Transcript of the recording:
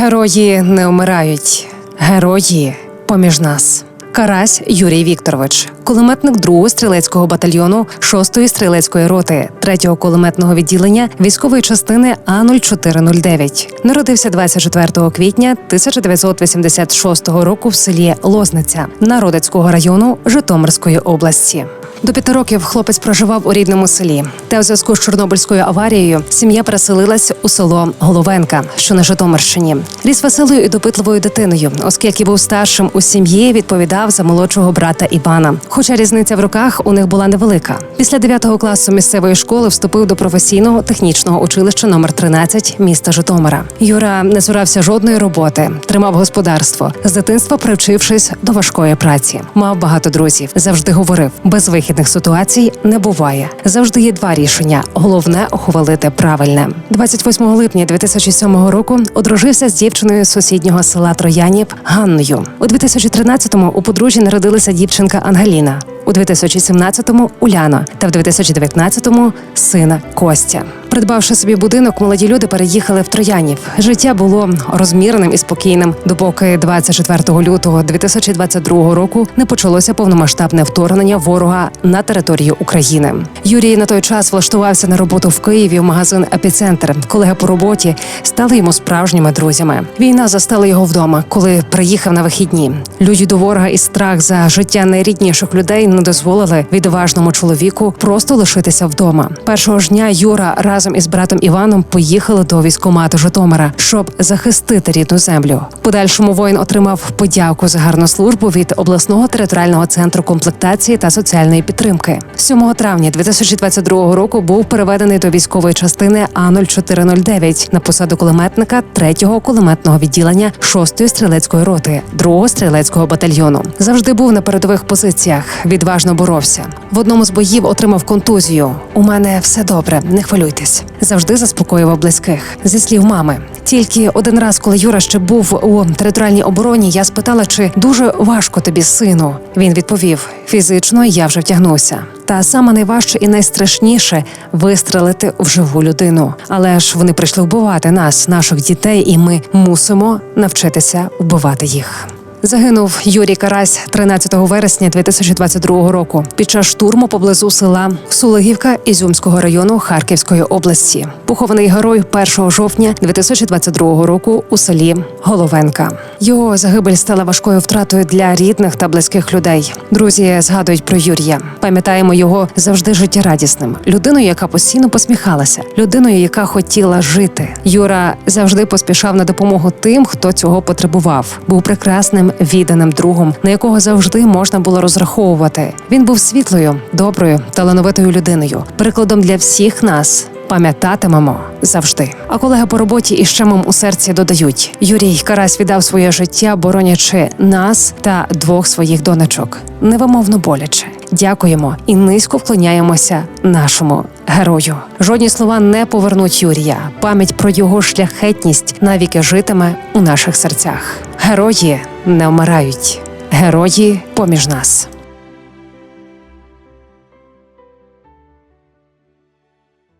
Герої не вмирають, герої поміж нас. Карась Юрій Вікторович, кулеметник 2-го стрілецького батальйону 6-ї стрілецької роти 3-го кулеметного відділення військової частини А0409. Народився 24 квітня 1986 року в селі Лозниця Народицького району Житомирської області. До п'яти років хлопець проживав у рідному селі. Та у зв'язку з Чорнобильською аварією сім'я переселилась у село Головенка, що на Житомирщині. Ріс веселою і допитливою дитиною, оскільки був старшим у сім'ї, відповідав за молодшого брата Івана. Хоча різниця в роках у них була невелика. Після 9 класу місцевої школи вступив до професійного технічного училища номер 13 міста Житомира. Юра не цурався жодної роботи, тримав господарство з дитинства, привчившись до важкої праці. Мав багато друзів. Завжди говорив: без вихідних ситуацій не буває. Завжди є два рішення. Головне ухвалити правильне. 28 липня 2007 року одружився з дівчиною з сусіднього села Троянів Ганною. У 2013-му у подружжі народилася дівчинка Ангеліна. У 2017-му Уляна та в 2019-му сина Костя. Придбавши собі будинок, молоді люди переїхали в Троянів. Життя було розміреним і спокійним, допоки 24 лютого 2022 року не почалося повномасштабне вторгнення ворога на територію України. Юрій на той час влаштувався на роботу в Києві в магазин Епіцентр. Колеги по роботі стали йому справжніми друзями. Війна застала його вдома, коли приїхав на вихідні. Люді до ворога і страх за життя найрідніших людей не дозволили відважному чоловіку просто лишитися вдома. Першого ж дня Юра разом із братом Іваном поїхали до військкомату Житомира, щоб захистити рідну землю. Подальшому воїн отримав подяку за гарну службу від обласного територіального центру комплектації та соціальної підтримки. 7 травня 2022 року був переведений до військової частини А 0409 на посаду кулеметника 3-го кулеметного відділення 6-ї стрілецької роти 2-го стрілецького батальйону. Завжди був на передових позиціях. Відважно боровся. В одному з боїв отримав контузію. У мене все добре, не хвилюйтесь. Завжди заспокоював близьких. Зі слів мами. Тільки один раз, коли Юра ще був у територіальній обороні, я спитала, чи дуже важко тобі, сину. Він відповів: фізично я вже втягнувся. Та саме найважче і найстрашніше вистрелити в живу людину. Але ж вони прийшли вбивати нас, наших дітей, і ми мусимо навчитися вбивати їх. Загинув Юрій Карась 13 вересня 2022 року під час штурму поблизу села Сулигівка Ізюмського району Харківської області. Похований герой 1 жовтня 2022 року у селі Головенка. Його загибель стала важкою втратою для рідних та близьких людей. Друзі згадують про Юрія. Пам'ятаємо його завжди життєрадісним, людиною, яка постійно посміхалася, людиною, яка хотіла жити. Юра завжди поспішав на допомогу тим, хто цього потребував. Був прекрасним відданим другом, на якого завжди можна було розраховувати. Він був світлою, доброю, талановитою людиною, прикладом для всіх нас. Пам'ятатимемо завжди. А колеги по роботі і щемом у серці додають: Юрій Карась віддав своє життя, боронячи нас та двох своїх донечок. Невимовно боляче. Дякуємо і низько вклоняємося нашому герою. Жодні слова не повернуть Юрія. Пам'ять про його шляхетність навіки житиме у наших серцях. Герої не вмирають, герої поміж нас.